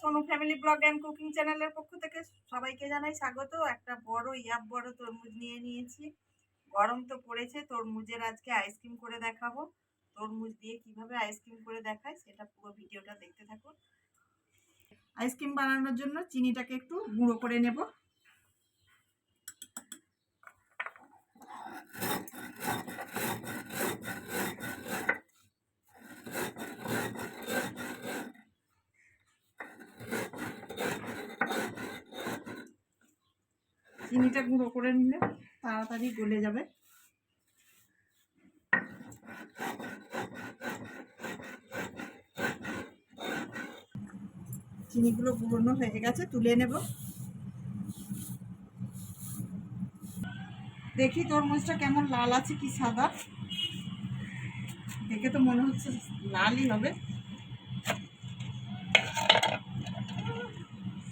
Sonu family blog and cooking চ্যানেলের পক্ষ থেকে সবাইকে জানাই স্বাগত। একটা বড় ইয়াব, বড় তরমুজ নিয়ে নিয়েছি। গরম তো পড়েছে, তরমুজের আজকে আইসক্রিম করে দেখাবো। তরমুজ দিয়ে কীভাবে আইসক্রিম করে দেখায় সেটা পুরো ভিডিওটা দেখতে থাকুন। আইসক্রিম বানানোর জন্য চিনিটাকে একটু গুঁড়ো করে নেব। চিনিটা গুঁড়ো করে নিলে তাড়াতাড়ি গলে যাবে। চিনিগুলো গুঁড়োনো হয়ে গেছে, তুলে নেব। দেখি তরমুজটা কেমন লাল আছে কি সাদা। দেখে তো মনে হচ্ছে লালই হবে।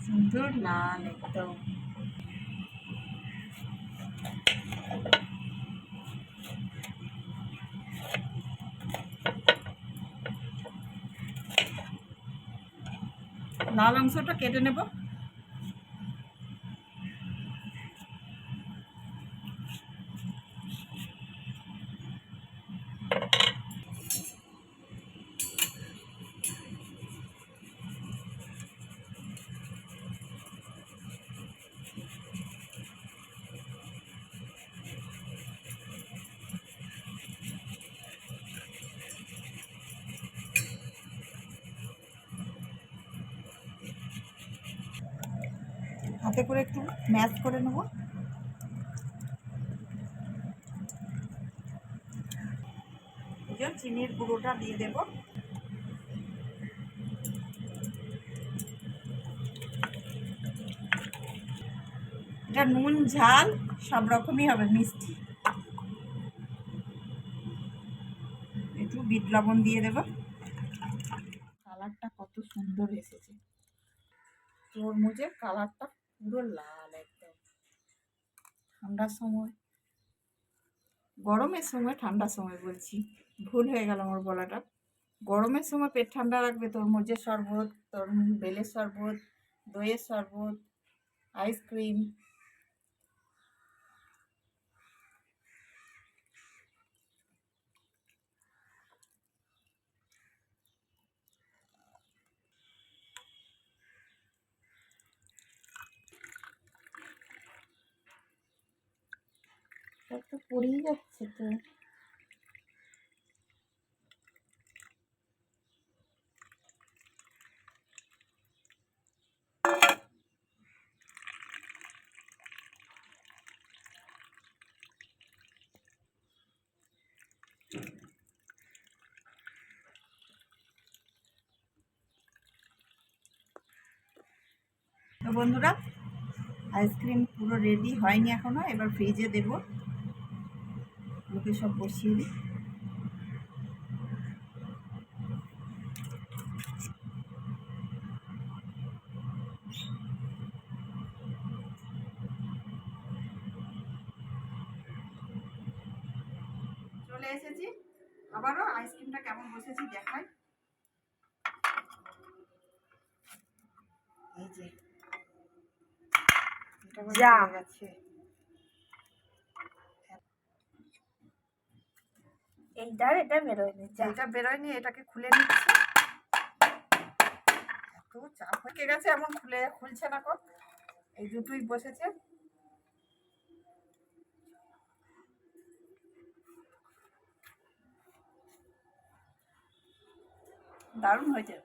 সুন্দর লাল একদম। লাল অংশটা কেটে নেব। হাতে করে একটু ম্যাশ করে নেব। চিনির গুঁড়োটা দিয়ে দেব। এটা নুন ঝাল সব রকমই হবে মিষ্টি। একটু বিট লবণ দিয়ে দেব। কালারটা কত সুন্দর এসেছে। তরমুজের কালারটা পুরো লাল একদম। ঠান্ডার সময়। গরমের সময় ঠান্ডার সময় বলছি। ভুল হয়ে গেল আমার বলাটা গরমের সময় পেট ঠান্ডা রাখবে, তরমুজের শরবত, তরমুজ, বেলের শরবত, দইয়ের শরবত আইসক্রিম তো পড়েই যাচ্ছে তো। তো বন্ধুরা আইসক্রিম পুরো রেডি হয়নি এখনও এবার ফ্রিজে দেবো। লোকে সব বসিয়ে দিই। চলে এসেছি। আবারও আইসক্রিমটা কেমন বসেছি দেখাই। এই যে। এটা বসে যা। গেছে এইটার, এটা বেরোয়নি এটা বেরোয়নি এটাকে খুলে নিচ্ছি। এত চাপ হয়ে গেছে, এমন খুলে, খুলছে না কো। এই দুটোই বসেছে। দারুণ হয়েছে।